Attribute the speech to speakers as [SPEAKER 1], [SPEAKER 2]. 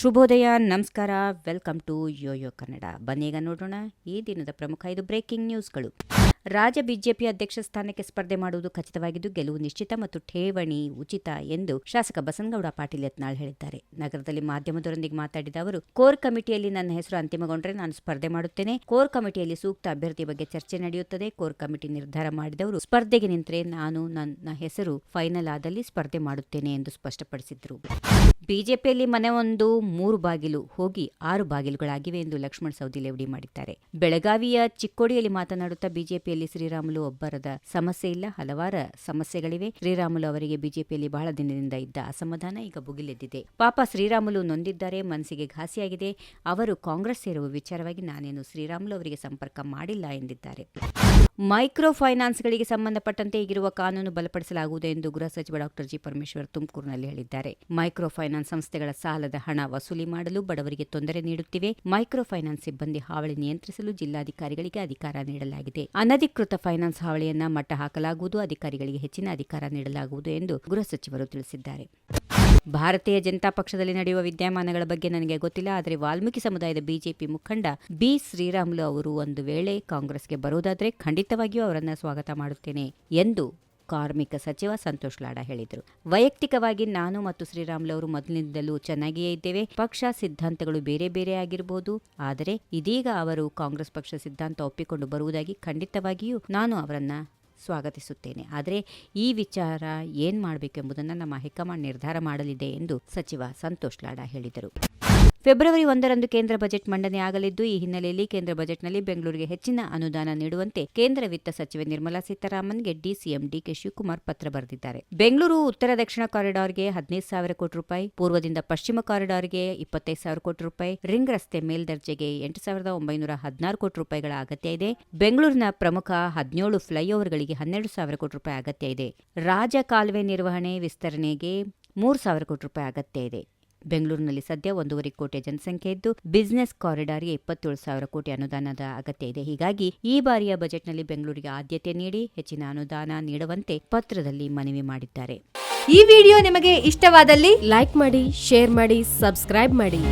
[SPEAKER 1] ಶುಭೋದಯ, ನಮಸ್ಕಾರ, welcome to Yoyo Kannada. ಬನ್ನೀಗ ನೋಡೋಣ ಈ ದಿನದ ಪ್ರಮುಖ ಐದು ಬ್ರೇಕಿಂಗ್ ನ್ಯೂಸ್ಗಳು. ರಾಜ್ಯ ಬಿಜೆಪಿ ಅಧ್ಯಕ್ಷ ಸ್ಥಾನಕ್ಕೆ ಸ್ಪರ್ಧೆ ಮಾಡುವುದು ಖಚಿತವಾಗಿದ್ದು, ಗೆಲುವು ನಿಶ್ಚಿತ ಮತ್ತು ಠೇವಣಿ ಉಚಿತ ಎಂದು ಶಾಸಕ ಬಸನಗೌಡ ಪಾಟೀಲ್ ಯತ್ನಾಳ್ ಹೇಳಿದ್ದಾರೆ. ನಗರದಲ್ಲಿ ಮಾಧ್ಯಮದೊಂದಿಗೆ ಮಾತಾಡಿದ ಅವರು, ಕೋರ್ ಕಮಿಟಿಯಲ್ಲಿ ನನ್ನ ಹೆಸರು ಅಂತಿಮಗೊಂಡರೆ ನಾನು ಸ್ಪರ್ಧೆ ಮಾಡುತ್ತೇನೆ. ಕೋರ್ ಕಮಿಟಿಯಲ್ಲಿ ಸೂಕ್ತ ಅಭ್ಯರ್ಥಿ ಬಗ್ಗೆ ಚರ್ಚೆ ನಡೆಯುತ್ತದೆ. ಕೋರ್ ಕಮಿಟಿ ನಿರ್ಧಾರ ಮಾಡಿದವರು, ಸ್ಪರ್ಧೆಗೆ ನಿಂತರೆ ನಾನು ನನ್ನ ಹೆಸರು ಫೈನಲ್ ಆದಲ್ಲಿ ಸ್ಪರ್ಧೆ ಮಾಡುತ್ತೇನೆ ಎಂದು ಸ್ಪಷ್ಟಪಡಿಸಿದರು. ಬಿಜೆಪಿಯಲ್ಲಿ ಮನೆ ಒಂದು, ಮೂರು ಬಾಗಿಲು, ಹೋಗಿ ಆರು ಬಾಗಿಲುಗಳಾಗಿವೆ ಎಂದು ಲಕ್ಷ್ಮಣ್ ಸವದಿ ಲೇವಡಿ ಮಾಡಿದ್ದಾರೆ. ಬೆಳಗಾವಿಯ ಚಿಕ್ಕೋಡಿಯಲ್ಲಿ ಮಾತನಾಡುತ್ತಾ ಬಿಜೆಪಿಯಲ್ಲಿ ಶ್ರೀರಾಮುಲು ಒಬ್ಬರದ ಸಮಸ್ಯೆ ಇಲ್ಲ, ಹಲವಾರ ಸಮಸ್ಯೆಗಳಿವೆ. ಶ್ರೀರಾಮುಲು ಅವರಿಗೆ ಬಿಜೆಪಿಯಲ್ಲಿ ಬಹಳ ದಿನದಿಂದ ಇದ್ದ ಅಸಮಾಧಾನ ಈಗ ಭುಗಿಲೆದ್ದಿದೆ. ಪಾಪ ಶ್ರೀರಾಮುಲು ನೊಂದಿದ್ದಾರೆ, ಮನಸ್ಸಿಗೆ ಘಾಸಿಯಾಗಿದೆ. ಅವರು ಕಾಂಗ್ರೆಸ್ ಸೇರುವ ವಿಚಾರವಾಗಿ ನಾನೇನು ಶ್ರೀರಾಮುಲು ಅವರಿಗೆ ಸಂಪರ್ಕ ಮಾಡಿಲ್ಲ ಎಂದಿದ್ದಾರೆ. ಮೈಕ್ರೋ ಫೈನಾನ್ಸ್ಗಳಿಗೆ ಸಂಬಂಧಪಟ್ಟಂತೆ ಈಗಿರುವ ಕಾನೂನು ಬಲಪಡಿಸಲಾಗುವುದು ಎಂದು ಗೃಹ ಸಚಿವ ಡಾಕ್ಟರ್ ಜಿ ಪರಮೇಶ್ವರ್ ತುಮಕೂರಿನಲ್ಲಿ ಹೇಳಿದ್ದಾರೆ. ಮೈಕ್ರೋ ಫೈನಾನ್ಸ್ ಸಂಸ್ಥೆಗಳ ಸಾಲದ ಹಣ ವಸೂಲಿ ಮಾಡಲು ಬಡವರಿಗೆ ತೊಂದರೆ ನೀಡುತ್ತಿವೆ. ಮೈಕ್ರೋ ಫೈನಾನ್ಸ್ ಸಿಬ್ಬಂದಿ ಹಾವಳಿ ನಿಯಂತ್ರಿಸಲು ಜಿಲ್ಲಾಧಿಕಾರಿಗಳಿಗೆ ಅಧಿಕಾರ ನೀಡಲಾಗಿದೆ. ಅನಧಿಕೃತ ಫೈನಾನ್ಸ್ ಹಾವಳಿಯನ್ನ ಮಟ್ಟ ಹಾಕಲಾಗುವುದು ಅಧಿಕಾರಿಗಳಿಗೆ ಹೆಚ್ಚಿನ ಅಧಿಕಾರ ನೀಡಲಾಗುವುದು ಎಂದು ಗೃಹ ಸಚಿವರು ತಿಳಿಸಿದ್ದಾರೆ. ಭಾರತೀಯ ಜನತಾ ಪಕ್ಷದಲ್ಲಿ ನಡೆಯುವ ವಿದ್ಯಮಾನಗಳ ಬಗ್ಗೆ ನನಗೆ ಗೊತ್ತಿಲ್ಲ, ಆದರೆ ವಾಲ್ಮೀಕಿ ಸಮುದಾಯದ ಬಿಜೆಪಿ ಮುಖಂಡ ಬಿ ಶ್ರೀರಾಮುಲು ಅವರು ಒಂದು ವೇಳೆ ಕಾಂಗ್ರೆಸ್ಗೆ ಬರುವುದಾದರೆ ಖಂಡಿತವಾಗಿಯೂ ಅವರನ್ನು ಸ್ವಾಗತ ಮಾಡುತ್ತೇನೆ ಎಂದು ಕಾರ್ಮಿಕ ಸಚಿವ ಸಂತೋಷ್ ಲಾಡಾ ಹೇಳಿದರು. ವೈಯಕ್ತಿಕವಾಗಿ ನಾನು ಮತ್ತು ಶ್ರೀರಾಮುಲು ಅವರು ಮೊದಲಿನಿಂದಲೂ ಚೆನ್ನಾಗಿಯೇ ಇದ್ದೇವೆ. ಪಕ್ಷ ಸಿದ್ಧಾಂತಗಳು ಬೇರೆ ಬೇರೆ ಆಗಿರಬಹುದು ಆದರೆ ಇದೀಗ ಅವರು ಕಾಂಗ್ರೆಸ್ ಪಕ್ಷ ಸಿದ್ಧಾಂತ ಒಪ್ಪಿಕೊಂಡು ಬರುವುದಾಗಿ ಖಂಡಿತವಾಗಿಯೂ ನಾನು ಅವರನ್ನ ಸ್ವಾಗತಿಸುತ್ತೇನೆ. ಆದರೆ ಈ ವಿಚಾರ ಏನು ಮಾಡಬೇಕೆಂಬುದನ್ನು ನಮ್ಮ ಹೈಕಮಾಂಡ್ ನಿರ್ಧಾರ ಮಾಡಲಿದೆ ಎಂದು ಸಚಿವ ಸಂತೋಷ್ ಲಾಡಾ ಹೇಳಿದರು. ಫೆಬ್ರವರಿ ಒಂದರಂದು ಕೇಂದ್ರ ಬಜೆಟ್ ಮಂಡನೆ ಆಗಲಿದ್ದು, ಈ ಹಿನ್ನೆಲೆಯಲ್ಲಿ ಕೇಂದ್ರ ಬಜೆಟ್ನಲ್ಲಿ ಬೆಂಗಳೂರಿಗೆ ಹೆಚ್ಚಿನ ಅನುದಾನ ನೀಡುವಂತೆ ಕೇಂದ್ರ ವಿತ್ತ ಸಚಿವೆ ನಿರ್ಮಲಾ ಸೀತಾರಾಮನ್ಗೆ ಡಿಸಿಎಂ ಡಿಕೆ ಶಿವಕುಮಾರ್ ಪತ್ರ ಬರೆದಿದ್ದಾರೆ. ಬೆಂಗಳೂರು ಉತ್ತರ ದಕ್ಷಿಣ ಕಾರಿಡಾರ್ಗೆ ಹದಿನೈದು ಸಾವಿರ ಕೋಟಿ ರೂಪಾಯಿ, ಪೂರ್ವದಿಂದ ಪಶ್ಚಿಮ ಕಾರಿಡಾರ್ಗೆ ಇಪ್ಪತ್ತೈದು ಸಾವಿರ ಕೋಟಿ ರೂಪಾಯಿ, ರಿಂಗ್ ರಸ್ತೆ ಮೇಲ್ದರ್ಜೆಗೆ ಎಂಟು ಸಾವಿರದ ಒಂಬೈನೂರ ಹದಿನಾರು ಕೋಟಿ ರೂಪಾಯಿಗಳ ಅಗತ್ಯ ಇದೆ. ಬೆಂಗಳೂರಿನ ಪ್ರಮುಖ ಹದಿನೇಳು ಫ್ಲೈಓವರ್ಗಳಿಗೆ ಹನ್ನೆರಡು ಸಾವಿರ ಕೋಟಿ ರೂಪಾಯಿ ಅಗತ್ಯ ಇದೆ. ರಾಜ ಕಾಲುವೆ ನಿರ್ವಹಣೆ ವಿಸ್ತರಣೆಗೆ ಮೂರು ಸಾವಿರ ಕೋಟಿ ರೂಪಾಯಿ ಅಗತ್ಯ ಇದೆ. ಬೆಂಗಳೂರಿನಲ್ಲಿ ಸದ್ಯ ಒಂದೂವರೆ ಕೋಟಿ ಜನಸಂಖ್ಯೆ ಇದ್ದು, ಬಿಸಿನೆಸ್ ಕಾರಿಡಾರ್ಗೆ ಇಪ್ಪತ್ತೇಳು ಸಾವಿರ ಕೋಟಿ ಅನುದಾನದ ಅಗತ್ಯ ಇದೆ. ಹೀಗಾಗಿ ಈ ಬಾರಿಯ ಬಜೆಟ್ನಲ್ಲಿ ಬೆಂಗಳೂರಿಗೆ ಆದ್ಯತೆ ನೀಡಿ ಹೆಚ್ಚಿನ ಅನುದಾನ ನೀಡುವಂತೆ ಪತ್ರದಲ್ಲಿ ಮನವಿ ಮಾಡಿದ್ದಾರೆ.
[SPEAKER 2] ಈ ವಿಡಿಯೋ ನಿಮಗೆ ಇಷ್ಟವಾದಲ್ಲಿ ಲೈಕ್ ಮಾಡಿ, ಶೇರ್ ಮಾಡಿ, ಸಬ್ಸ್ಕ್ರೈಬ್ ಮಾಡಿ.